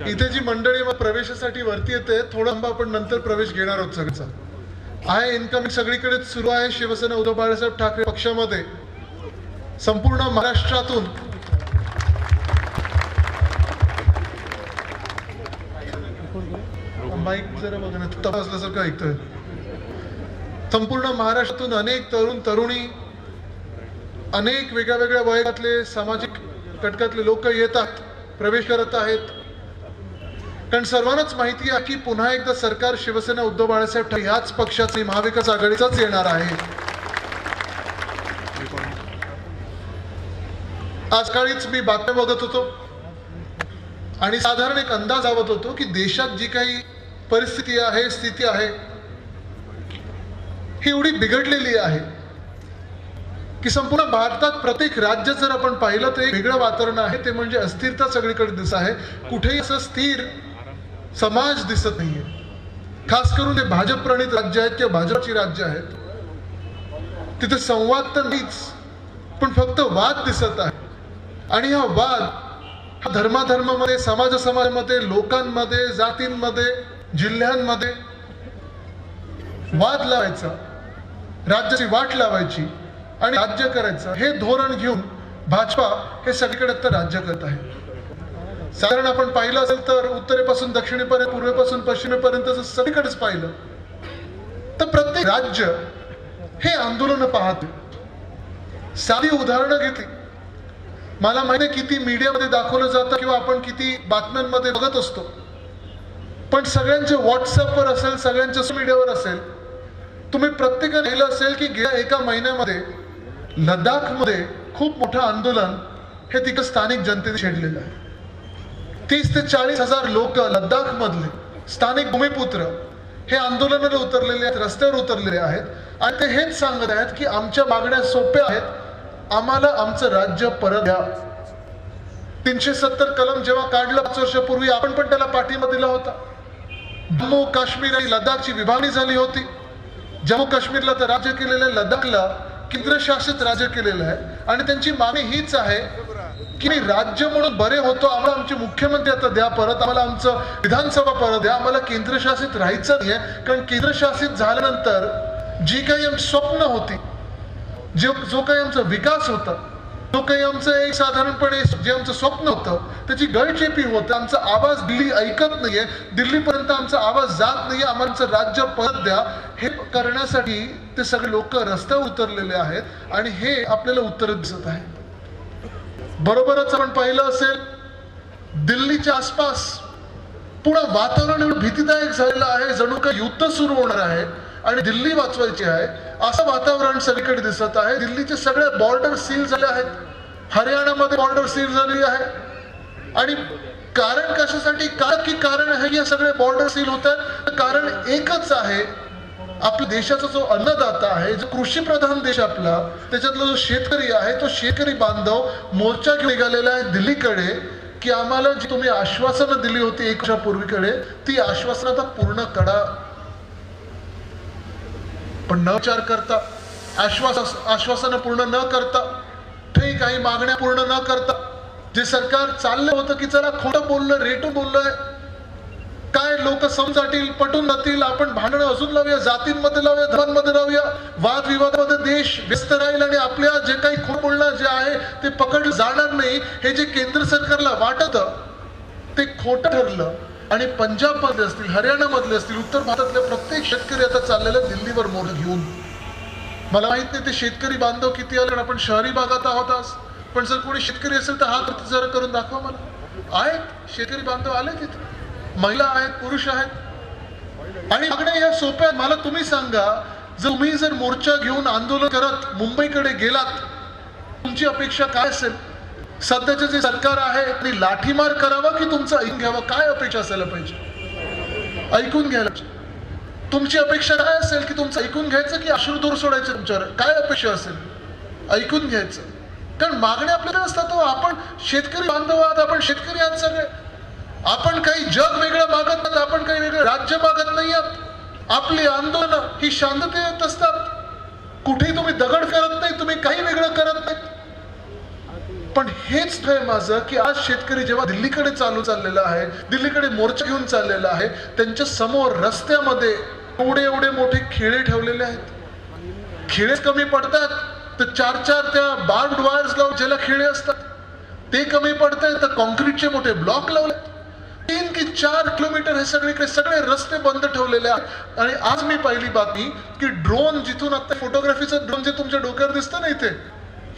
इथे जी मंडळी प्रवेशासाठी वरती येते थोडा थांबा आपण नंतर प्रवेश घेणार आहोत सगळ्याचा आहे इन्कमिंग सगळीकडे सुरू आहे शिवसेना उद्धव बाळासाहेब ठाकरे पक्षामध्ये. संपूर्ण महाराष्ट्रातून. माईक जरा बघा ना तपासल्यासारखं ऐकतोय. संपूर्ण महाराष्ट्रातून अनेक तरुण तरुणी अनेक वेगळ्या वेगळ्या वयातले सामाजिक घटकातले लोक येतात प्रवेश करत आहेत. कारण सर्वांनाच माहिती आहे की पुन्हा एकदा सरकार शिवसेना उद्धव बाळासाहेब ठाकरे ह्याच पक्षाचे महाविकास आघाडीचाच येणार आहे. आज काळीच मी बातम्या बघत होतो. आणि साधारण एक अंदाज आवत होतो की देशात जी काही परिस्थिती आहे स्थिती आहे ही एवढी बिघडलेली आहे की संपूर्ण भारतात प्रत्येक राज्य जर आपण पाहिलं तर एक वेगळं वातावरण आहे. ते म्हणजे अस्थिरता सगळीकडे दिसत आहे. कुठेही असं स्थिर समाज दिसत नाहीये. खास करून ते भाजप प्रणित राज्य आहेत किंवा भाजपची राज्य आहेत तिथे संवाद तर नाहीच पण फक्त वाद दिसत आहे आणि हा वाद हा धर्माधर्मामध्ये समाज समाजामध्ये लोकांमध्ये जातींमध्ये जिल्ह्यांमध्ये वाद लावायचा राज्याची वाट लावायची आणि राज्य करायचं हे धोरण घेऊन भाजपा हे सगळीकडे तर राज्य करत आहे. साधारण आपण पाहिलं असेल तर उत्तरेपासून दक्षिणेपर्यंत पूर्वेपासून पश्चिमेपर्यंत जर सगळीकडेच पाहिलं तर प्रत्येक राज्य हे आंदोलन पाहते. साधी उदाहरणं घेतली मला माहिती किती मीडियामध्ये दाखवलं जातं किंवा आपण किती बातम्यांमध्ये बघत असतो. पण सगळ्यांचे व्हॉट्सअपवर असेल सगळ्यांच्या मीडियावर असेल तुम्ही प्रत्येकाने लिहिलं असेल की गेल्या एका महिन्यामध्ये लडाखमध्ये खूप मोठं आंदोलन हे तिकडं स्थानिक जनतेने छेडलेलं आहे. तीस ते चाळीस हजार लोक लद्दाख मधले स्थानिक भूमिपुत्र हे आंदोलनाला उतरलेले आहेत रस्त्यावर उतरलेले आहेत. आणि ते हेच सांगत आहेत की आमच्या मागण्या सोप्या आहेत. आम्हाला आमचं राज्य परत द्या. तीनशे सत्तर कलम जेव्हा काढलं पाच वर्षापूर्वी आपण पण त्याला पाठिंबा दिला होता. जम्मू काश्मीर आणि लडाखची विभागणी झाली होती. जम्मू काश्मीरला तर राज्य केलेलं आहे लडाखला केंद्रशासित राज्य केलेलं आहे. आणि त्यांची मागणी हीच आहे की मी राज्य म्हणून बरे होतो आम्हाला आमचे मुख्यमंत्री आता द्या परत आम्हाला आमचं विधानसभा परत द्या आम्हाला केंद्रशासित राहायचं नाहीये. कारण केंद्रशासित झाल्यानंतर जी काही आमची स्वप्न होती जे जो काही आमचा विकास होता जो काही आमचं एक साधारणपणे जे आमचं स्वप्न होतं त्याची गळचेपी होतं. आमचा आवाज दिल्ली ऐकत नाहीये दिल्लीपर्यंत आमचा आवाज जात नाहीये आम्हाला राज्य परत द्या. हे करण्यासाठी ते सगळे लोक रस्त्यावर उतरलेले आहेत आणि हे आपल्याला उत्तर दिसत आहे बरोबरच आपण पाहिलं असेल दिल्लीच्या आसपास पुढं वातावरण भीतीदायक झालेलं आहे जणू काही युद्ध सुरू होणार आहे आणि दिल्ली वाचवायची आहे असं वातावरण सगळीकडे दिसत आहे. दिल्लीचे सगळे बॉर्डर सील झाले आहेत. हरियाणामध्ये बॉर्डर सील झाली आहे. आणि कारण कशासाठी? काय की कारण आहे या सगळे बॉर्डर सील होत आहेत? कारण एकच आहे आपल्या देशाचा जो अन्नदाता आहे जो कृषी प्रधान देश आपला त्याच्यातला जो शेतकरी आहे तो शेतकरी बांधव मोर्चा निघालेला आहे दिल्लीकडे की आम्हाला जी तुम्ही आश्वासनं दिली होती एक वर्षापूर्वीकडे ती आश्वासनं आता पूर्ण करा. पण न विचार करता आश्वास आश्वासनं पूर्ण न करता ठीक काही मागण्या पूर्ण न करता जे सरकार चाललं होतं की चला खोटं बोललं रेटून बोललंय काय लोक समजातील पटून जातील आपण भांडणं अजून लावूया जातींमध्ये लावूया धर्मांमध्ये लावूया. वादविवादामध्ये देश व्यस्त राहील आणि आपल्या जे काही खूप बोलणं जे आहे ते पकडलं जाणार नाही हे जे केंद्र सरकारला वाटत ते खोटं ठरलं. आणि पंजाब मधले असतील हरियाणामधले असतील उत्तर भारतातले प्रत्येक शेतकरी आता चाललेला दिल्लीवर मोर घेऊन. मला माहीत नाही ते शेतकरी बांधव किती आले आपण शहरी भागात आहोत आज. पण जर कोणी शेतकरी असेल तर हात जरा करून दाखवा मला. आहेत शेतकरी बांधव आले तिथे. महिला आहेत पुरुष आहेत. आणि मागण्या या सोप्या मला तुम्ही सांगा जर तुम्ही जर मोर्चा घेऊन आंदोलन करत मुंबईकडे गेलात तुमची अपेक्षा काय असेल? सध्याचे जे सरकार आहे त्यांनी लाठीमार करावा की तुमचं ऐकून घ्यावं? काय अपेक्षा असायला पाहिजे? ऐकून घ्यायला पाहिजे. तुमची अपेक्षा काय असेल की तुमचं ऐकून घ्यायचं की अश्रुदूर सोडायचं तुमच्यावर? काय अपेक्षा असेल? ऐकून घ्यायचं. कारण मागण्या आपल्याला असतात आपण शेतकरी बांधव आहात आपण शेतकरी आहात सगळे. आपण काही जग वेगळं मागत नाही आपण काही वेगळं राज्य मागत नाही आहात. आपली आंदोलनं ही शांततेत असतात. कुठेही तुम्ही दगड करत नाही तुम्ही काही वेगळं करत नाही. पण हेच आहे माझं की आज शेतकरी जेव्हा दिल्लीकडे चालू चाललेला आहे दिल्लीकडे मोर्चा घेऊन चाललेला आहे त्यांच्यासमोर रस्त्यामध्ये एवढे एवढे मोठे खेळे ठेवलेले आहेत. खिळे कमी पडतात तर चार चार त्या बार्ड वायर्स लावून ज्याला खेळे असतात ते कमी पडतंय तर कॉन्क्रीटचे मोठे ब्लॉक लावले तीन की चार किलोमीटर हे सगळीकडे सगळे रस्ते बंद ठेवलेले आहेत. आणि आज मी पाहिली बातमी की ड्रोन जिथून आता फोटोग्राफीचं ड्रोन जे तुमच्या डोक्यावर दिसतं ना इथे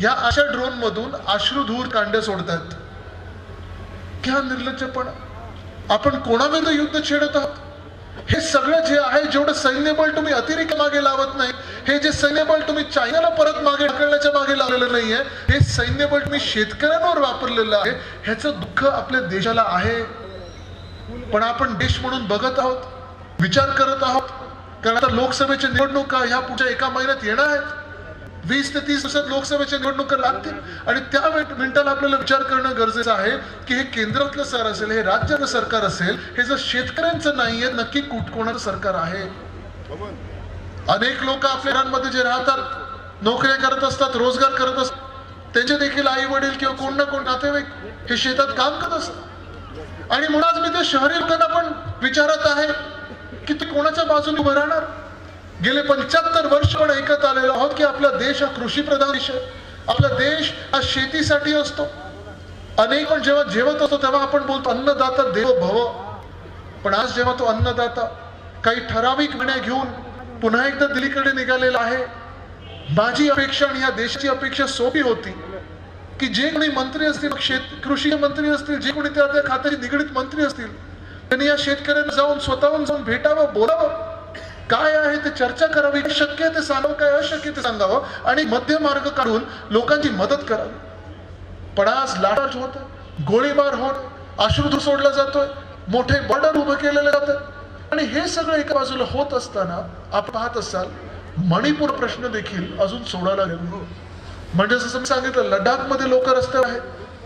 या अशा ड्रोन मधून अश्रुधूर कांडे सोडतात क्या निर्लज्जपणा आपण कोणाविरुद्ध युद्ध छेडत आहोत? हे सगळं जे आहे जेवढं सैन्यबळ तुम्ही अतिरिक्त मागे लावत नाही हे जे सैन्यबळ तुम्ही चायनाला परत मागे ढकलण्याच्या मागे लावलेलं नाहीये हे सैन्यबळ तुम्ही शेतकऱ्यांवर वापरलेलं आहे ह्याचं दुःख आपल्या देशाला आहे. पण आपण देश म्हणून बघत आहोत विचार करत आहोत. कारण आता लोकसभेच्या निवडणुका ह्या पुढच्या एका महिन्यात येणार आहेत. वीस ते तीस दिवसात लोकसभेच्या निवडणुका लागतील. आणि त्या मिनिटाला आपल्याला विचार करणं गरजेचं आहे की हे केंद्रातलं सर असेल हे राज्याचं सरकार असेल हे जर शेतकऱ्यांचं नाहीये नक्की कुठ कोणाचं सरकार आहे? अनेक लोक आपल्या घरांमध्ये जे राहतात नोकऱ्या करत असतात रोजगार करत असतात त्यांचे देखील आई वडील किंवा कोण ना कोण नातेवाईक हे शेतात काम करत असतात. आणि म्हणूनच मी ते शहरी लोकांना पण विचारत आहे की ते कोणाच्या बाजूने उभं राहणार? गेले पंच्याहत्तर वर्ष पण ऐकत आलेलो आहोत की आपला देश हा कृषी प्रधान देश आहे. आपला देश हा शेतीसाठी असतो. अनेक पण जेव्हा जेवत असतो तेव्हा आपण बोलतो अन्नदाता देव भव. पण आज जेव्हा तो अन्नदाता काही ठराविक निर्णय घेऊन पुन्हा एकदा दिल्लीकडे निघालेला आहे माझी अपेक्षा आणि या देशाची अपेक्षा सोपी होती. की जे कोणी मंत्री असतील शेत कृषी मंत्री असतील जे कोणी त्या त्या खात्याचे निगडीत मंत्री असतील त्यांनी या शेतकऱ्यांना जाऊन स्वतःहून जाऊन भेटावं बोलावं. काय आहे ते चर्चा करावी शक्य ते सांगावं काय अशक्य ते सांगावं आणि मध्य मार्ग काढून लोकांची मदत करावी. पण आज लाटाच होत गोळीबार होत अश्रुधूर सोडला जातोय मोठे बॉर्डर उभं केलेलं जातं. आणि हे सगळं एका बाजूला होत असताना आपण पाहत असाल मणिपूर प्रश्न देखील अजून सोडायला गेलो म्हणजे जसं मी सांगितलं लडाखमध्ये लोक रस्त्यावर आहेत.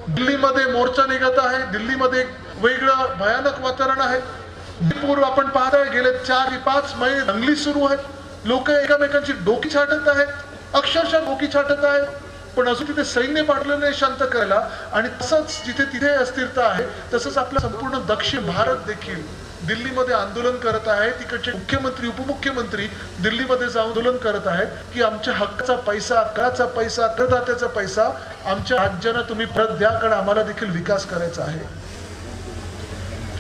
दिल्लीमध्ये मोर्चा निघत आहे. दिल्लीमध्ये एक वेगळं भयानक वातावरण आहे. पूर्व आपण पाहताय गेले चार पाच महिने दंगली सुरू आहेत. लोक एकमेकांची डोकी छाटत आहेत. अक्षरशः डोकी छाटत आहेत. पण अजून तिथे सैन्य पाडलं नाही शांत करायला. आणि तसंच जिथे तिथे अस्थिरता आहे तसंच आपला संपूर्ण दक्षिण भारत देखील. दिल्लीमध्ये आंदोलन करत आहे तिकडचे मुख्यमंत्री उपमुख्यमंत्री दिल्लीमध्ये जाऊन आंदोलन करत आहेत की आमच्या हक्काचा पैसा कराचा पैसा करदात्याचा पैसा आमच्या राज्यांना तुम्ही परत द्या कारण आम्हाला देखील विकास करायचा आहे.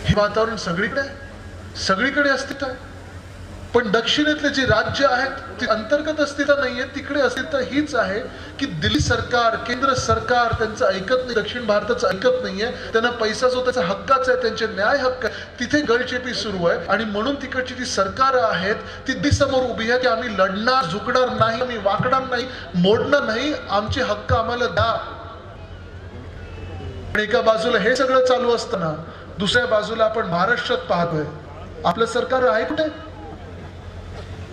हे वातावरण सगळीकडे सगळीकडे अस्तित्व आहे. पण दक्षिणेतले जे राज्य आहेत ती अंतर्गत अस्तित्व नाहीये तिकडे अस्तित्व हीच आहे की दिल्ली सरकार केंद्र सरकार त्यांचं ऐकत नाही दक्षिण भारताचं ऐकत नाहीये त्यांना पैसा जो त्याचा हक्काचा आहे त्यांचे न्याय हक्क तिथे गळचेपी सुरू आहे. आणि म्हणून तिकडची जी सरकार आहेत ती दिसमोर उभी आहे की आम्ही लढणार झुकणार नाही आम्ही वाकणार नाही मोडणार नाही आमचे हक्क आम्हाला द्या. पण एका बाजूला हे सगळं चालू असताना दुसऱ्या बाजूला आपण महाराष्ट्रात पाहतोय. आपलं सरकार आहे कुठे?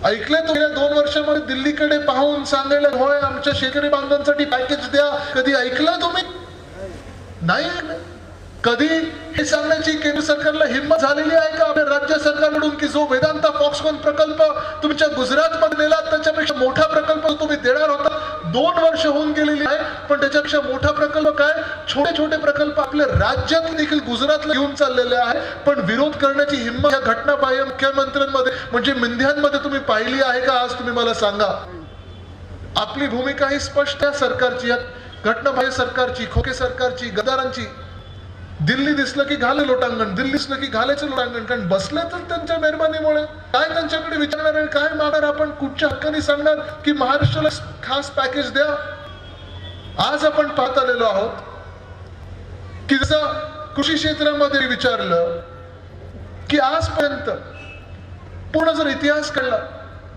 ऐकलंय तुम्ही? दोन वर्षामध्ये दिल्लीकडे पाहून सांगायला होय आमच्या शेतकरी बांधवांसाठी पॅकेज द्या. कधी ऐकलं तुम्ही? नाही. ऐकलं कधी? हे सांगण्याची केंद्र सरकारला हिंमत झालेली आहे का? आपल्या राज्य सरकारकडून की जो वेदांता फॉक्सकॉन प्रकल्प तुमच्या गुजरातमध्ये नेला त्याच्यापेक्षा मोठा प्रकल्प तुम्ही देणार होता. दोन वर्ष होऊन गेलेली आहे पण त्याच्यापेक्षा मोठा प्रकल्प काय? छोटे छोटे प्रकल्प आपल्या राज्यात देखील गुजरातला घेऊन चाललेले आहे. पण विरोध करण्याची हिंमत या घटनाबाह्य मुख्यमंत्र्यांमध्ये म्हणजे मिंध्यांमध्ये तुम्ही पाहिली आहे का? आज तुम्ही मला सांगा. आपली भूमिका ही स्पष्ट आहे सरकारची. या घटनाबाह्य सरकारची खोके सरकारची गदारांची दिल्ली दिसलं की घाले लोटांगण दिल्ली दिसलं की घालायचं लोटांगण कारण बसलं तर त्यांच्या मेहरबानीमुळे. काय त्यांच्याकडे विचारणार आणि काय मागणार आपण? कुठच्या हक्काने सांगणार की महाराष्ट्राला खास पॅकेज द्या? आज आपण पाहत आलेलो आहोत की जसं कृषी क्षेत्रामध्ये विचारलं की आजपर्यंत पूर्ण जर इतिहास कळला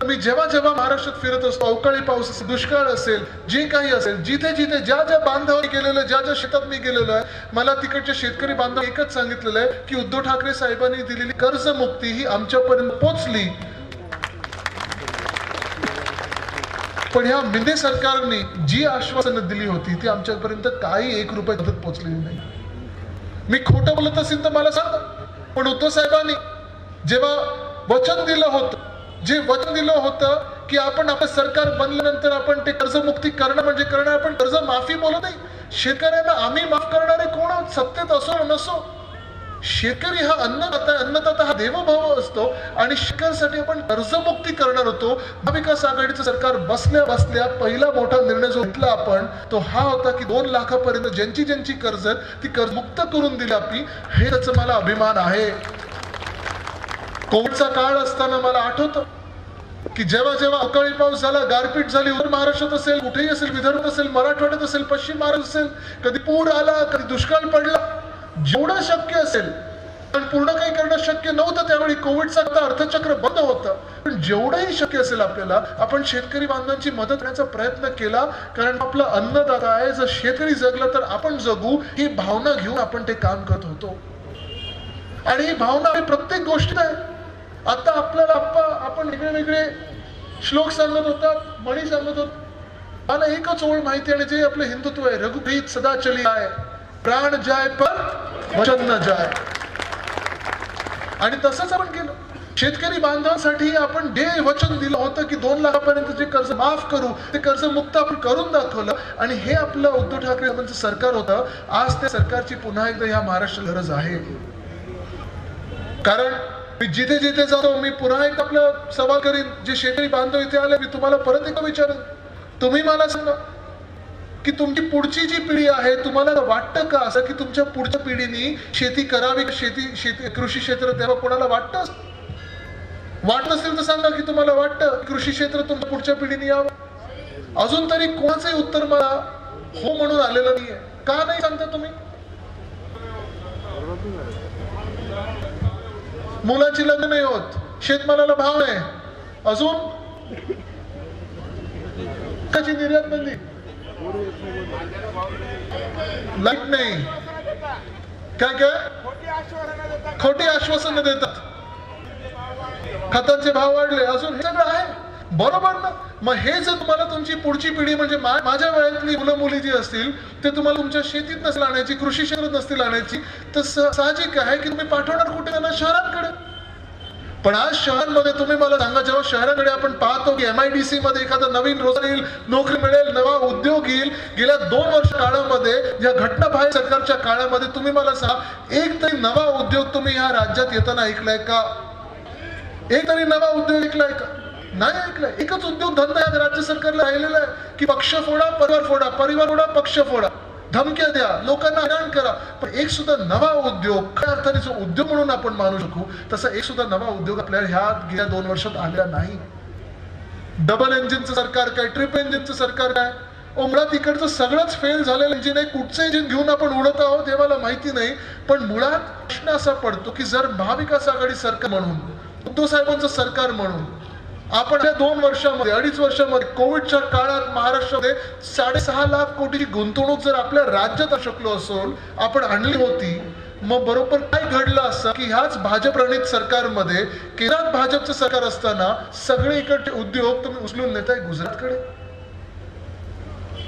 मी जेव्हा जेव्हा महाराष्ट्रात फिरत असतो अवकाळी पाऊस असेल दुष्काळ असेल जे काही असेल जिथे जिथे ज्या ज्या बांधावर गेलेलं ज्या ज्या शेतात मी गेलेलो आहे मला तिकडच्या शेतकरी बांधव एकच सांगितलेलं आहे की उद्धव ठाकरे साहेबांनी दिलेली कर्जमुक्ती ही आमच्यापर्यंत पोचली पण ह्या मिंदे सरकारने जी आश्वासनं दिली होती ती आमच्यापर्यंत काही एक रुपये मदत पोचलेली नाही. मी खोटं बोलत असेल तर मला सांगा. पण उद्धव साहेबांनी जेव्हा वचन दिलं होतं जे वचन दिलं होतं की आपण आपलं सरकार बनल्यानंतर आपण ते कर्जमुक्ती करणं म्हणजे करणं आपण कर्ज माफी बोलत नाही. शेतकऱ्यांना आम्ही माफ करणारे कोण आहोत सत्तेत असो नसो. शेतकरी हा अन्नदाता अन्नदाता हा देवभाव असतो आणि शेतकऱ्यांसाठी आपण कर्जमुक्ती करणार होतो. महाविकास आघाडीचं सरकार बसल्या बसल्या पहिला मोठा निर्णय जो घेतला आपण तो हा होता की दोन लाखापर्यंत ज्यांची ज्यांची कर्ज ती ती कर्जमुक्त करून दिली आपली. हे त्याचं मला अभिमान आहे. कोविडचा काळ असताना मला आठवतं की जेव्हा जेव्हा अवकाळी पाऊस झाला गारपीट झाली उत्तर महाराष्ट्रात असेल कुठेही असेल विदर्भात असेल मराठवाड्यात असेल पश्चिम महाराष्ट्र असेल कधी पूर आला कधी दुष्काळ पडला जेवढं शक्य असेल पण पूर्ण काही करणं शक्य नव्हतं त्यावेळी. कोविडचा आता अर्थचक्र बंद होतं. पण जेवढंही शक्य असेल आपल्याला आपण शेतकरी बांधवांची मदत करण्याचा प्रयत्न केला कारण आपला अन्नदाता आहे जर शेतकरी जगला तर आपण जगू ही भावना घेऊन आपण ते काम करत होतो. आणि ही भावना ही प्रत्येक गोष्टीत आहे. आता आपल्याला आप्पा आपण वेगळे वेगळे श्लोक सांगत होतात म्हणी सांगत होत मला एकच ओळ माहिती आणि जे आपलं हिंदुत्व आहे. रघुप्रीत सदा चली आहे. प्राण जाय पण वचन न जाय. आणि तसंच आपण केलं. शेतकरी बांधवांसाठी आपण डे वचन दिलं होतं की दोन लाखापर्यंत जे कर्ज माफ करू ते कर्ज मुक्त आपण करून दाखवलं. आणि हे आपलं उद्धव ठाकरे सरकार होतं. आज त्या सरकारची पुन्हा एकदा ह्या महाराष्ट्र गरज आहे. कारण मी जिथे जिथे जातो मी पुन्हा एक आपलं सवाल करीन. जे शेतकरी बांधव इथे आले मी तुम्हाला परत एक विचारेन. तुम्ही मला सांगा की तुमची पुढची जी पिढी आहे तुम्हाला वाटतं का असं की तुमच्या पुढच्या पिढीनी शेती करावी? शेती शेती कृषी क्षेत्र तेव्हा कोणाला वाटतं वाटत असेल तर सांगा की तुम्हाला वाटतं कृषी क्षेत्र तुमच्या पुढच्या पिढीने यावं. अजून तरी कोणाचंही उत्तर मला हो म्हणून आलेलं नाहीये. का नाही सांगता तुम्ही? मुलाची लग्न नाही होत. शेतमालाला भाव नाही. अजून? कशी निर्यात बंदी लाइट नाही. काय काय? खोटी आश्वासन देतात. खतांचे भाव वाढले. अजून हे सगळं आहे. बरोबर ना? मग हे जर तुम्हाला तुमची पुढची पिढी म्हणजे माझ्या वयातली मुलं मुली जी असतील ते तुम्हाला तुमच्या शेतीत नसेल आणायची कृषी क्षेत्रात नसतील आणायची तर साहजिक आहे की तुम्ही पाठवणार कुठे त्यांना शहरांकडे? पण आज शहरांमध्ये तुम्ही मला सांगा जेव्हा शहराकडे आपण पाहतो की एम आयडीसी मध्ये एखादा नवीन रोजगार येईल नोकरी मिळेल नवा उद्योग येईल गेल्या दोन वर्ष काळामध्ये या घटना बाहेर सरकारच्या काळामध्ये तुम्ही मला सांगा एक तरी नवा उद्योग तुम्ही ह्या राज्यात येताना ऐकलाय का? एक तरी नवा उद्योग ऐकलाय का? नाही ऐकलं एकच उद्योग धंदा या राज्य सरकारला राहिलेला आहे की पक्ष फोडा परिवार फोडा परिवार फोडा पक्ष फोडा. धमक्या द्या लोकांना हैराण करा. पण एक सुद्धा नवा उद्योग खऱ्या अर्थाने जो उद्योग म्हणून आपण मानू शकू तसा एक सुद्धा नवा उद्योग आपल्याला ह्या गेल्या दोन वर्षात आलेला नाही. डबल इंजिनचं सरकार काय ट्रिप इंजिनचं सरकार काय? ओ, मुळात इकडचं सगळंच फेल झालेलं इंजिन आहे. कुठचं इंजिन घेऊन आपण उडत आहोत हे मला माहिती नाही. पण मुळात प्रश्न असा पडतो की जर महाविकास आघाडी सरकार म्हणून उद्धव साहेबांचं सरकार म्हणून आपण दोन वर्षामध्ये अडीच वर्षामध्ये कोविडच्या काळात महाराष्ट्रामध्ये साडेसहा लाख कोटीची गुंतवणूक जर आपल्या राज्यात शकलो असून आपण आणली होती मग बरोबर काय घडलं असं? की ह्याच भाजप प्रणित सरकारमध्ये केंद्रात भाजपचं सरकार असताना सगळे इकडचे उद्योग तुम्ही उचलून नेताय गुजरातकडे.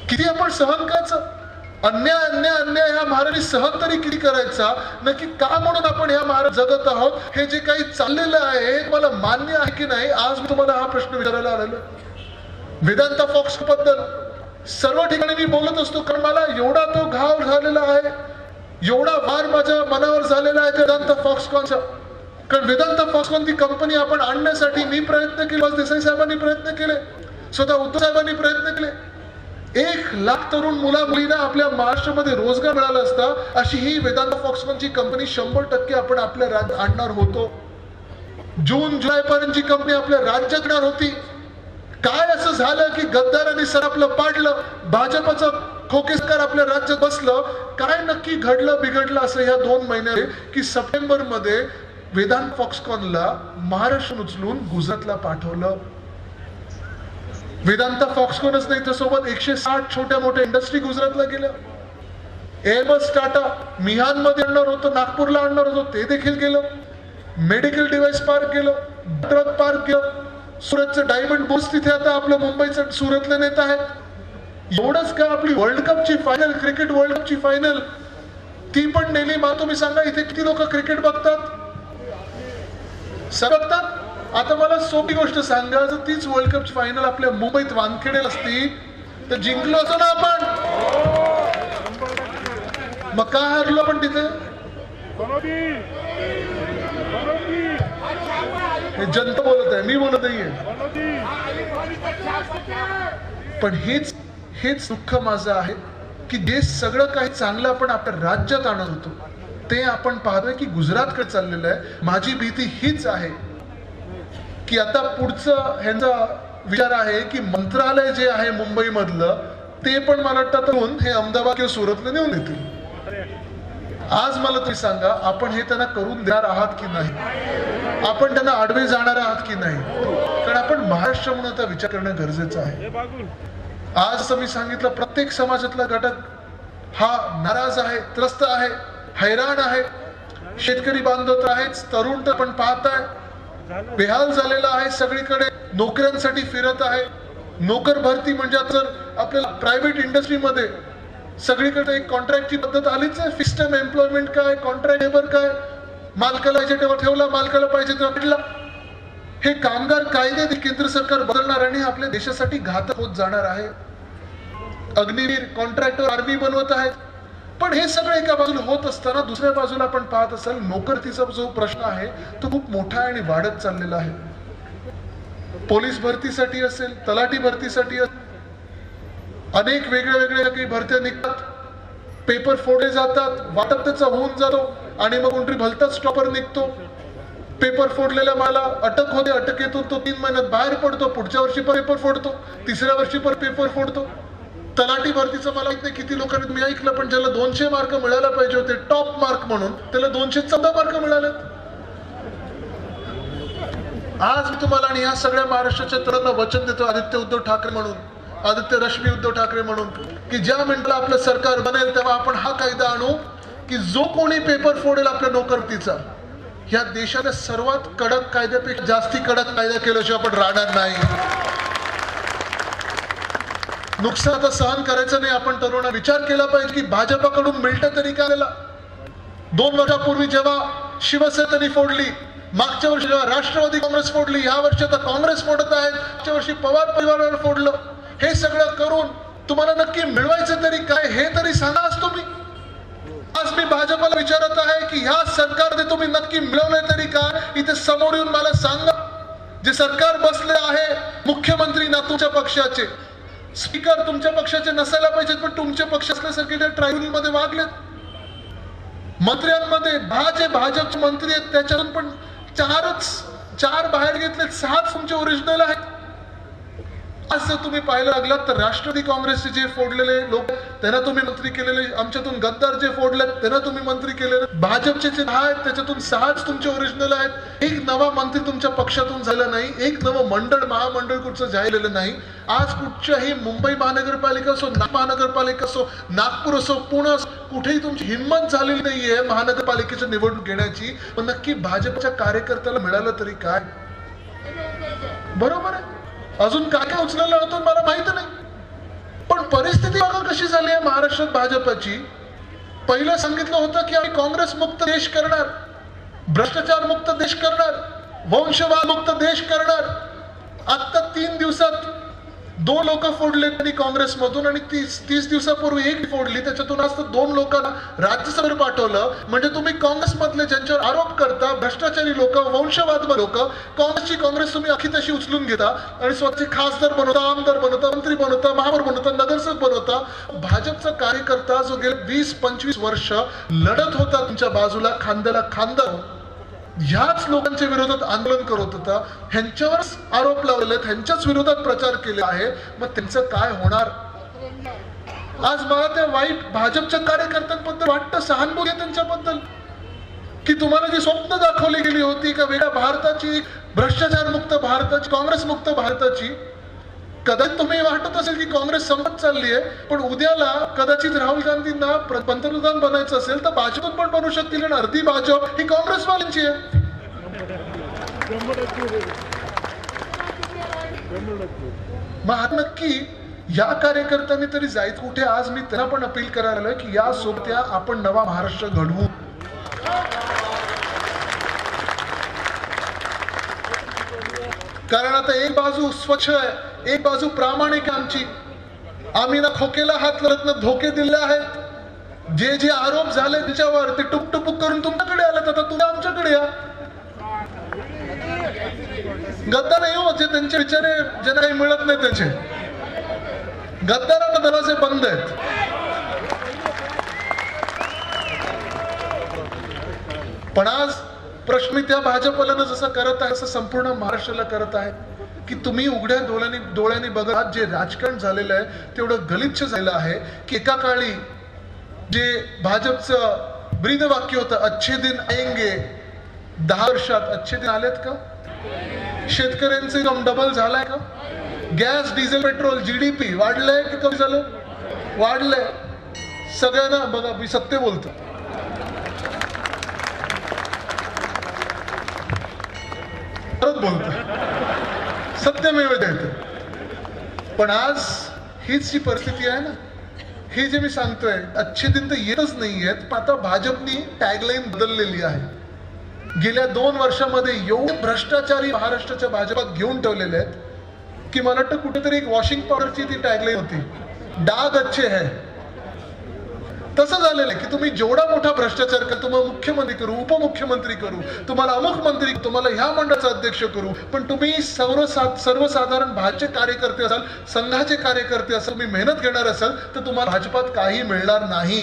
किती आपण सहन करायचं? अन्याय अन्याय अन्याय ह्या महाराणी सहन तरी किती करायचा? नक्की का म्हणून आपण ह्या महाराज जगत आहोत? हे जे काही चाललेलं आहे मला मान्य आहे की नाही? आज मी तुम्हाला हा प्रश्न विचारायला आलेलो. आहे. वेदांता फॉक्सबद्दल. सर्व ठिकाणी मी बोलत असतो कारण मला एवढा तो घाव झालेला आहे. एवढा वार माझ्या मनावर झालेला आहे वेदांता फॉक्सकॉनचा कारण वेदांता फॉक्सकॉन ती कंपनी आपण आणण्यासाठी मी प्रयत्न केले देसाई साहेबांनी प्रयत्न केले स्वतः उद्धव साहेबांनी प्रयत्न केले. एक लाख तरुण मुला मुलींना आपल्या महाराष्ट्रामध्ये रोजगार मिळाला असता अशी ही वेदांत फॉक्सकॉनची कंपनी शंभर टक्के आपण आपल्या राज्यात आणणार होतो. जून जुलै पर्यंतची कंपनी आपल्या राज्यात येणार होती काय असं झालं की गद्दारांनी सर आपलं पाडलं भाजपचं खोके सरकार आपल्या राज्यात बसलं काय नक्की घडलं बिघडलं असं ह्या दोन महिन्यात की सप्टेंबरमध्ये वेदांत फॉक्सकॉनला महाराष्ट्र उचलून गुजरातला पाठवलं. वेदांता फॉक्सकॉनच नाही तर सोबत एकशे साठ छोट्या मोठ्या इंडस्ट्री गुजरातला गेल्या. एअरबस टाटा मिहानमध्ये आणणार होतं नागपूरला आणणार होतं ते देखील गेलं. मेडिकल डिव्हाइस पार्क केलं ट्रक पार्क केलं सुरतचं डायमंड बोस तिथे आता आपलं मुंबईचं सुरतले नेत आहेत. एवढंच का आपली वर्ल्ड कपची फायनल क्रिकेट वर्ल्ड कपची फायनल ती पण नेली मा तुम्ही सांगा इथे किती लोक क्रिकेट बघतात? बघतात? आता मला सोपी गोष्ट सांगा. जर तीच वर्ल्ड कपची फायनल आपल्या मुंबईत वानखेडेल असती तर जिंकलो असतो ना आपण? मग का हरलो आपण तिथे? हे जनता बोलत आहे मी बोलत नाहीये. पण हेच हेच दुःख माझं आहे की जे सगळं काही चांगलं आपण आपल्या राज्यात आणत होतो ते आपण पाहतोय की गुजरातकडे चाललेलं आहे. माझी भीती हीच आहे. की आता पुढचं ह्यांचा विचार आहे की मंत्रालय जे आहे मुंबईमधलं ते पण मला वाटतं तरुण हे अहमदाबाद किंवा सुरतला नेऊन येतील आज मला तुम्ही सांगा आपण हे त्यांना करून देणार आहात की नाही? आपण त्यांना आडवे जाणार आहात की नाही? कारण आपण महाराष्ट्र म्हणून आता विचार करणं गरजेचं आहे. आज असं मी सांगितलं प्रत्येक समाजातला घटक हा नाराज आहे त्रस्त आहे हैराण आहे. शेतकरी बांधव तर आहेच तरुण तर पण पाहताय. बेहाल झालेला आहे सगळीकडे. नोकऱ्यांसाठी फिरत आहे. नोकर भरती म्हणजे जर आपल्याला प्रायव्हेट इंडस्ट्रीमध्ये सगळीकडे एक कॉन्ट्रॅक्टची पद्धत आलीच आहे. फिक्स एम्प्लॉयमेंट काय कॉन्ट्रॅक्ट लेबर काय? मालकाला जे तेव्हा ठेवला मालकाला पाहिजे तेव्हा भेटला. हे कामगार कायदे केंद्र सरकार बदलणार आणि आपल्या देशासाठी घातक होत जाणार आहे. अग्निवीर कॉन्ट्रॅक्टर आर्मी बनवत आहेत. पण हे सगळं एका बाजूला होत असताना दुसऱ्या बाजूला आपण पाहत असाल नोकरतीचा जो प्रश्न आहे तो खूप मोठा आणि वाढत चाललेला आहे. पोलीस भरतीसाठी असेल तलाठी भरतीसाठी असेल अनेक वेगळ्या वेगळ्या काही भरत्या निघतात. पेपर फोडले जातात वाटप त्याचा होऊन जातो आणि मग कोणतरी भलताच स्टॉपर निघतो. पेपर फोडलेल्या मला अटक होते अटकेतून तो तीन महिन्यात बाहेर पडतो पुढच्या वर्षी पण पेपर फोडतो तिसऱ्या वर्षी पण पेपर फोडतो. तलाठी भरतीचं मला माहीत किती लोकांनी मी ऐकलं पण ज्याला दोनशे मार्क मिळायला पाहिजे होते टॉप मार्क म्हणून त्याला दोनशे चौदा मार्क मिळाले. आज मी तुम्हाला आणि या सगळ्या महाराष्ट्राच्या तरुणांना वचन देतो आदित्य उद्धव ठाकरे म्हणून आदित्य रश्मी उद्धव ठाकरे म्हणून की ज्या मिनिटाला आपलं सरकार बनेल तेव्हा आपण हा कायदा आणू की जो कोणी पेपर फोडेल आपल्या नोकरतीचा या देशाने सर्वात कडक कायद्यापेक्षा जास्ती कडक कायदा केल्याशिवाय आपण राहणार नाही. नुकसान आता सहन करायचं नाही. आपण तरुणा विचार केला पाहिजे की भाजपाकडून मिळतं तरी काय दोन वर्षापूर्वी जेव्हा शिवसेनेनी फोडली मागच्या वर्षी जेव्हा राष्ट्रवादी काँग्रेस फोडली ह्या वर्षी आता काँग्रेस फोडत आहेत. मागच्या वर्षी पवार परिवारावर फोडलं. हे सगळं करून तुम्हाला नक्की मिळवायचं तरी काय हे तरी सांगा आज तुम्ही. आज मी भाजपाला विचारत आहे की ह्या सरकारने तुम्ही नक्की मिळवलंय तरी काय? इथे समोर येऊन मला सांगा. जे सरकार बसले आहे मुख्यमंत्री ना तुमच्या पक्षाचे स्पीकर तुमच्या पक्षाचे नसायला पाहिजेत पण तुमच्या पक्ष असल्यासारखे त्या ट्रायब्युनलमध्ये वागलेत. मंत्र्यांमध्ये दहा जे भाजपचे मंत्री आहेत त्याच्यातून पण चारच चार बाहेर घेतले सहाच तुमचे ओरिजिनल आहेत. आज जर तुम्ही पाहायला लागलात तर राष्ट्रवादी काँग्रेसचे जे फोडलेले लोक त्यांना तुम्ही मंत्री केलेले आमच्यातून गद्दार जे फोडले त्यांना तुम्ही मंत्री केलेले. भाजपचे जे दहा आहेत त्याच्यातून सहाच तुमचे ओरिजिनल आहेत. एक नवा मंत्री तुमच्या पक्षातून झाला नाही एक नवं मंडळ महामंडळ कुठचं झालेलं नाही. आज कुठच्याही मुंबई महानगरपालिका असो नाग महानगरपालिका असो नागपूर असो पुणे असो कुठेही तुमची हिंमत झालेली नाहीये महानगरपालिकेची निवडणूक घेण्याची. पण नक्की भाजपच्या कार्यकर्त्याला मिळालं तरी काय? बरोबर आहे. अजून काय काय उचलायला होतं मला माहीत नाही. पण परिस्थिती बघा कशी झाली आहे महाराष्ट्रात भाजपची. पहिलं सांगितलं होतं की आम्ही काँग्रेस मुक्त देश करणार भ्रष्टाचार मुक्त देश करणार वंशवाद मुक्त देश करणार. आता तीन दिवसात दोन लोक फोडले त्यांनी काँग्रेसमधून आणि तीस तीस दिवसापूर्वी एक फोडली. त्याच्यातून आज दोन लोकांना राज्यसभेवर पाठवलं. म्हणजे तुम्ही काँग्रेसमधले ज्यांच्यावर आरोप करता भ्रष्टाचारी लोक वंशवाद लोक काँग्रेसची काँग्रेस तुम्ही अखी तशी उचलून घेता आणि स्वतःचे खासदार बनवता आमदार बनवता मंत्री बनवता महापौर बनवता नगरसेवक बनवता. भाजपचा कार्यकर्ता जो गेले वीस पंचवीस वर्ष लढत होता तुमच्या बाजूला खांद्याला खांदा ह्याच लोकांच्या विरोधात आंदोलन करत होता. ह्यांच्यावर आरोप लावलेले आहेत. ह्यांच्याच विरोधात प्रचार केले आहे. मग त्यांचं काय होणार? आज मला त्या वाईट भाजपच्या कार्यकर्त्यांबद्दल वाटतं सहानुभूती आहे त्यांच्याबद्दल. की तुम्हाला जी स्वप्न दाखवली गेली होती का वेगळ्या भारताची भ्रष्टाचार मुक्त भारताची काँग्रेस मुक्त भारताची कदाचित तुम्ही वाटत असेल की काँग्रेस संपत चालली आहे पण उद्याला कदाचित राहुल गांधींना पंतप्रधान बनायचं असेल तर भाजपत पण बनू शकतील आणि अर्धी भाजप ही काँग्रेसवाल्यांची आहे. मग नक्की या कार्यकर्त्यांनी तरी जायचं कुठे? आज मी त्यांना पण अपील करायला आलोय की या सोबत्या आपण नवा महाराष्ट्र घडवू. कारण आता एक बाजू स्वच्छ आहे एक बाजू प्रामाणिक आमची. आम्ही ना खोकेला हात लावत ना धोके दिले आहेत. जे जे आरोप झाले त्याच्यावर ते टुकटुक करून तुमच्याकडे आलं आता तुम्ही आमच्याकडे या. गद्दार नाही हो जे त्यांचे विचारे जे काही मिळत नाही त्यांचे. गद्दारांना दरवाजे बंद आहेत. पण आज प्रश्न त्या भाजपला जसं करत आहे तसं संपूर्ण महाराष्ट्राला करत आहे. की तुम्ही उघड्या डोळ्याने डोळ्याने बघत जे राजकारण झालेलं आहे तेवढं गलिच्छ झालेलं आहे की एका काळी जे भाजपचं ब्रीद वाक्य होतं अच्छे दिन आएंगे दहा वर्षात अच्छे दिन आलेत का? शेतकऱ्यांचे इन्कम डबल झालाय का? गॅस डिझेल पेट्रोल जीडीपी वाढलंय की कमी झालं? वाढलंय. सगळ्यांना बघा मी सत्य बोलतो. परत बोलतो. सत्यमेव जयते. पण आज हीच जी परिस्थिती आहे ना हे जे मी सांगतोय अच्छे दिन तर येतच नाही आहेत पण आता भाजपनी टॅगलाईन बदललेली आहे. गेल्या दोन वर्षामध्ये एवढे भ्रष्टाचारी महाराष्ट्राच्या भाजपात घेऊन ठेवलेले आहेत की मला वाटतं कुठेतरी एक वॉशिंग पावडरची ती टॅगलाईन होती. डाग अच्छे है. तसं झालेलं आहे की तुम्ही जेवढा मोठा भ्रष्टाचार करा तुम्हाला मुख्यमंत्री करू उपमुख्यमंत्री करू तुम्हाला अमुक मंत्री तुम्हाला ह्या मंडळाचा अध्यक्ष करू पण तुम्ही सर्वसा सर्वसाधारण भाजपचे कार्यकर्ते असाल संघाचे कार्यकर्ते असाल तुम्ही मेहनत घेणार असाल तर तुम्हाला भाजपात काही मिळणार नाही.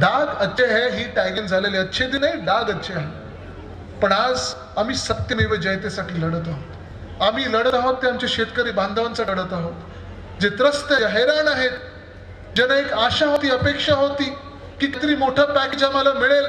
डाग अच्छे है ही टॅगिंग झालेली अच्छे दिन आहे डाग अच्छे आहे पण आज आम्ही सत्यमेव जयतेसाठी लढत आहोत. आम्ही लढत आहोत ते आमच्या शेतकरी बांधवांचा लढत आहोत. जे त्रस्त हैराण आहेत ज्यांना एक आशा होती अपेक्षा होती की किती मोठं पॅकेज आम्हाला मिळेल.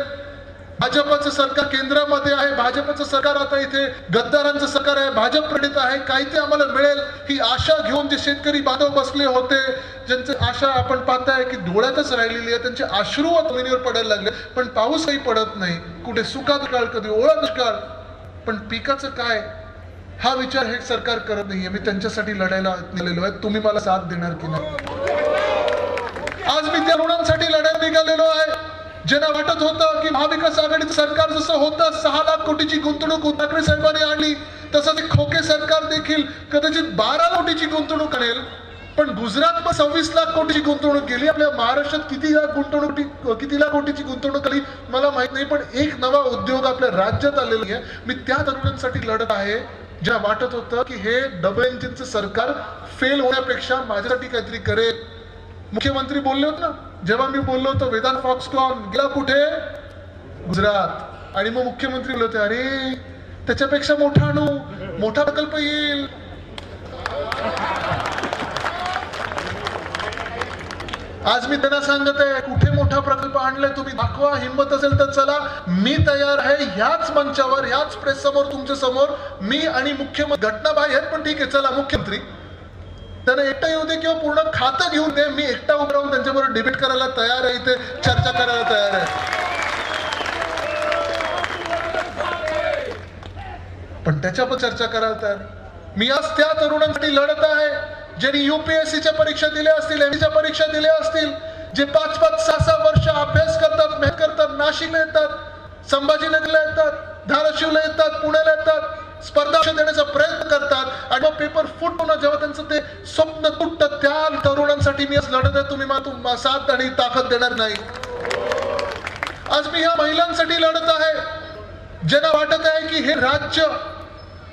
भाजपचं सरकार केंद्रामध्ये आहे भाजपचं सरकार आता इथे गद्दारांचं सरकार आहे भाजप प्रणित आहे काही ते आम्हाला मिळेल. ही आशा घेऊन जे शेतकरी बांधव बसले होते ज्यांचे आशा आपण पाहताय की धुळ्यातच राहिलेली आहे त्यांचे अश्रू जमिनीवर पडायला लागले. पण पाऊसही पडत नाही. कुठे सुका दुष्काळ कधी ओळख दुष्काळ. पण पिकाचं काय? हा विचार हे सरकार करत नाहीये. मी त्यांच्यासाठी लढायला निघालेलो आहे. तुम्ही मला साथ देणार की नाही? आज मी त्या रुणांसाठी लढ्यात निघालेलो आहे. ज्यांना वाटत होतं की महाविकास आघाडीचं सरकार जसं होतं सहा लाख कोटीची गुंतवणूक ठाकरे साहेबांनी आणली तसं ते खोके सरकार देखील कदाचित बारा कोटीची गुंतवणूक आणेल पण गुजरात पण सव्वीस लाख कोटीची गुंतवणूक केली. आपल्या महाराष्ट्रात किती लाख गुंतवणूक किती लाख कोटीची गुंतवणूक आली मला माहीत नाही पण एक नवा उद्योग आपल्या राज्यात आलेला आहे. मी त्या तरुणांसाठी लढत आहे. ज्या वाटत होतं की हे डबल इंजिनचं सरकार फेल होण्यापेक्षा माझ्यासाठी काहीतरी करेल. मुख्यमंत्री बोलले होते ना जेव्हा मी बोललो होतो वेदांत फॉक्सकॉन गेला कुठे? गुजरात. आणि मग मुख्यमंत्री बोलले होते अरे त्याच्यापेक्षा मोठा आणू मोठा प्रकल्प येईल. आज मी त्यांना सांगत आहे कुठे मोठा प्रकल्प आणलाय तुम्ही दाखवा हिंमत असेल तर चला. मी तयार आहे ह्याच मंचावर ह्याच प्रेस समोर तुमच्यासमोर. मी आणि मुख्यमंत्री घटना बाहेर पण ठीक आहे चला मुख्यमंत्री. त्यांना एकटा येऊ दे किंवा पूर्ण खातं घेऊन दे. मी एकटा उभं राहून त्यांच्याबरोबर डिबेट करायला तयार आहे. इथे चर्चा करायला तयार आहे. पण त्याच्या पण चर्चा करायला तयार आहे. मी आज त्या तरुणांसाठी लढत आहे ज्यांनी युपीएससीच्या परीक्षा दिल्या असतील एमच्या परीक्षा दिल्या असतील जे पाच पाच सहा सहा वर्ष अभ्यास करतात मेहनत करतात नाशिकला येतात संभाजीनगरला येतात धाराशिवला येतात पुण्याला येतात स्पर्धा देण्याचा प्रयत्न करतात. आणि मग पेपर फुटवणं जेव्हा त्यांचं ते स्वप्न तुटतं त्या तरुणांसाठी मी आज लढत आहे. तुम्ही मला तुम- साथ आणि ताकद देणार नाही. आज मी ह्या महिलांसाठी लढत आहे. ज्यांना वाटत आहे की हे राज्य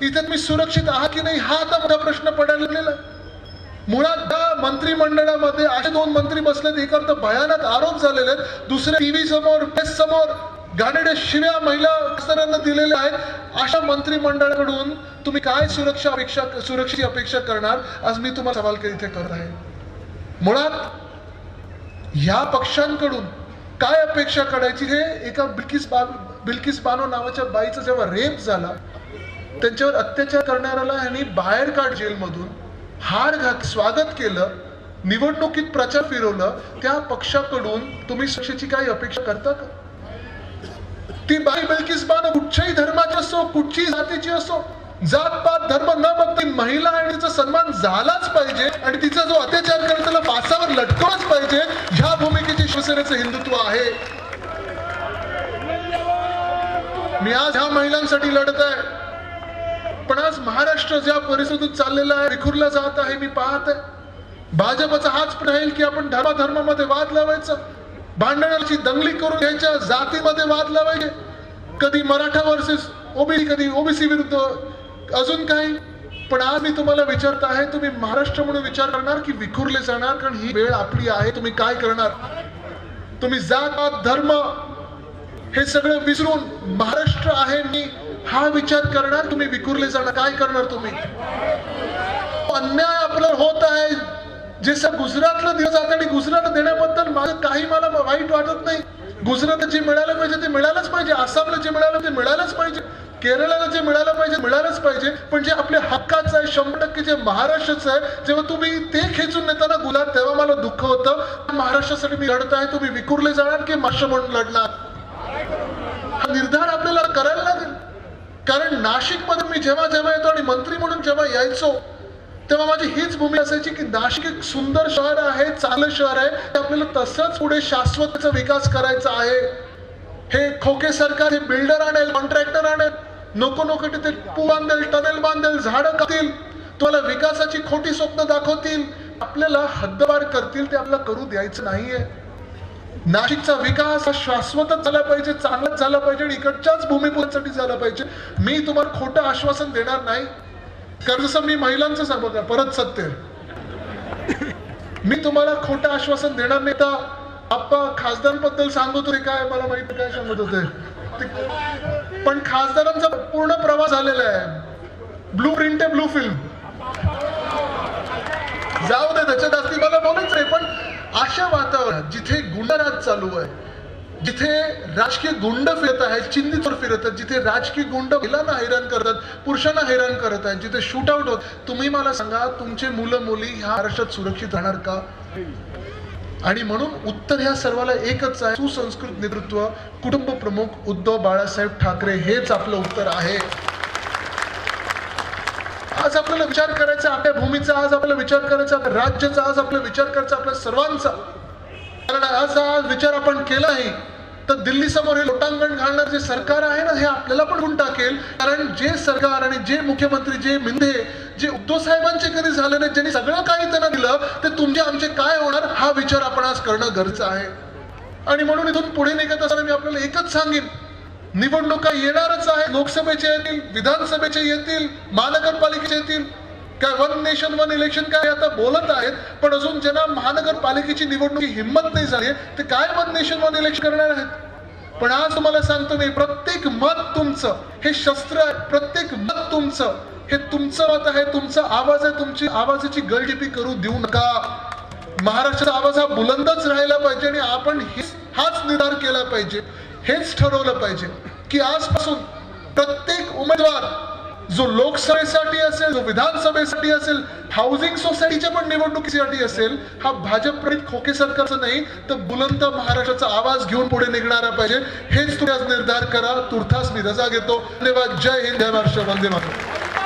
इथे तुम्ही सुरक्षित आहात की नाही हा आता मोठा प्रश्न पडायला लागलेला. मुळात त्या मंत्रिमंडळामध्ये असे दोन मंत्री बसलेत. एक तर भयानक आरोप झालेले आहेत. दुसरे टीव्ही समोर प्रेस समोर. घाणेरड्या शिव्या महिला खासदारांना दिलेल्या आहेत. अशा मंत्रिमंडळाकडून तुम्ही काय सुरक्षा अपेक्षा सुरक्षेची अपेक्षा करणार? आज मी तुम्हाला सवाल इथे करत आहे. मुळात ह्या पक्षांकडून काय अपेक्षा करायची? हे एका बिल्किस बा बिल्किस बानो नावाच्या बाईचा जेव्हा रेप झाला त्यांच्यावर अत्याचार करणाऱ्याला यांनी बाहेर काढ जेलमधून हार घात स्वागत केलं निवडणुकीत प्रचार फिरवलं. त्या पक्षाकडून तुम्ही सुरक्षेची काही अपेक्षा करता का? ती बाई बलकीस बानो कुठच्याही धर्माची असो कुठची जातीची असो जात पात धर्म न बघता महिला आणि तिचा सन्मान झालाच पाहिजे आणि तिचा जो अत्याचार करेल त्याला फासावर लटकवच पाहिजे ह्या भूमिकेची शिवसेनेचं हिंदुत्व आहे. मी आज ह्या महिलांसाठी लढत आहे. पण आज महाराष्ट्र ज्या परिस्थितीत चाललेला आहे विखुरला जात आहे मी पाहत आहे. भाजपचा हाच राहील की आपण धर्माधर्मामध्ये वाद लावायचं? भांडणाची दंगली करून घ्यायच्या जातीमध्ये वाद लावायचे? कधी मराठा वर्सेस ओबीसी कधी ओबीसी विरुद्ध अजून काही पण आज मी तुम्हाला विचारत आहे तुम्ही महाराष्ट्र म्हणून विचार करणार की विखुरले जाणार? कारण ही वेळ आपली आहे तुम्ही काय करणार? तुम्ही जात धर्म हे सगळं विसरून महाराष्ट्र आहे मी हा विचार करणार तुम्ही विखुरले जाणार काय करणार तुम्ही? अन्याय आपल्याला होत आहे. जे गुजरातला दिलं जात आणि गुजरात देण्याबद्दल माझं काही मला वाईट वाटत नाही. गुजरात जे मिळालं पाहिजे ते मिळालंच पाहिजे आसामला जे मिळालं ते मिळालंच पाहिजे केरळाला जे मिळालं पाहिजे मिळालंच पाहिजे पण जे आपल्या हक्काचं आहे शंभर टक्के जे महाराष्ट्राचं आहे जेव्हा तुम्ही ते खेचून नेताना गुलाब तेव्हा मला दुःख होतं. महाराष्ट्रासाठी मी लढत आहे तुम्ही विखुरले जाणार की माश म्हणून लढणार? हा निर्धार आपल्याला करायला लागेल. कारण नाशिकमध्ये मी जेव्हा जेव्हा येतो आणि मंत्री म्हणून जेव्हा यायचो तेव्हा माझी हीच भूमी असायची की नाशिक एक सुंदर शहर आहे चांगलं शहर आहे. ते आपल्याला तसंच पुढे शाश्वतचा विकास करायचा आहे. हे खोके सरकार हे बिल्डर आणेल कॉन्ट्रॅक्टर आणेल नको नको तिथे पू बांधेल टनेल बांधेल झाडं कातील तुम्हाला विकासाची खोटी स्वप्न दाखवतील. आपल्याला हद्दपार करतील ते आपल्याला करू द्यायचं नाहीये. नाशिकचा विकास हा शाश्वतच झाला पाहिजे चांगलाच झाला पाहिजे आणि इकडच्याच भूमिपुत्रासाठी झाला पाहिजे. मी तुम्हाला खोटं आश्वासन देणार नाही. कारण जसं मी महिलांचं सांगतो परत सत्य. मी तुम्हाला खोटं आश्वासन देणार नाही तर आप्पा खासदारांबद्दल सांगत होते काय? मला माहीत काय सांगत होते पण खासदारांचा पूर्ण प्रवास झालेला आहे. ब्लू प्रिंट आहे ब्लू फिल्म जाऊ दे त्याच्या जास्ती मला बोलायचं रे पण अशा वातावरणात जिथे गुंडराज चालू आहे जिथे राजकीय गुंड फिरत आहेत चिंधीवर फिरत आहेत जिथे राजकीय गुंड महिलांना हैराण करतात पुरुषांना हैराण करत आहेत जिथे शूट आउट होत तुम्ही मला सांगा तुमचे मुलं मुली ह्या महाराष्ट्रात सुरक्षित राहणार का? आणि म्हणून उत्तर ह्या सर्वाला एकच आहे सुसंस्कृत नेतृत्व कुटुंब प्रमुख उद्धव बाळासाहेब ठाकरे हेच आपलं उत्तर आहे. आज आपल्याला विचार करायचा आपल्या भूमीचा आज आपल्याला विचार करायचा आपल्या राज्याचा आज आपला विचार करायचा आपल्या सर्वांचा. कारण आज हा विचार आपण केला आहे तर दिल्ली समोर हे लोटांगण घालणार जे सरकार आहे ना हे आपल्याला पण गुण टाकेल. कारण जे सरकार आणि जे मुख्यमंत्री जे मिंधे जे उद्धव साहेबांचे कधी झाले नाही ज्यांनी सगळं काही त्यांना दिलं ते तुमचे आमचे काय होणार हा विचार आपण आज करणं गरजेचं आहे. आणि म्हणून इथून पुढे निघत असताना मी आपल्याला एकच सांगेन. निवडणुका येणारच आहे लोकसभेचे येतील विधानसभेचे येतील महानगरपालिकेचे येतील. काय वन नेशन वन इलेक्शन काय आता बोलत आहेत पण अजून ज्यांना महानगरपालिकेची निवडणुकी हिंमत नाही झाली ते काय वन नेशन वन इलेक्शन करणार आहेत? पण आज तुम्हाला सांगतो मी प्रत्येक मत तुमचं हे शस्त्र आहे प्रत्येक मत तुमचं हे तुमचं मत आहे तुमचा आवाज आहे तुमची आवाजाची गळटिपी करू देऊ नका. महाराष्ट्राचा आवाज हा बुलंदच राहिला पाहिजे आणि आपण हाच निर्धार केला पाहिजे हेच ठरवलं पाहिजे की आजपासून प्रत्येक उमेदवार जो लोकसभेसाठी असेल जो विधानसभेसाठी असेल हाऊसिंग सोसायटीच्या पण निवडणुकीसाठी असेल हा भाजप प्रणित खोके सरकारचा नाही तर बुलंद महाराष्ट्राचा आवाज घेऊन पुढे निघणारा पाहिजे. हेच तुम्ही आज निर्धार करा. तुर्तास मी रजा घेतो. धन्यवाद. जय हिंद. जय महाराष्ट्र. वंदे मातरम.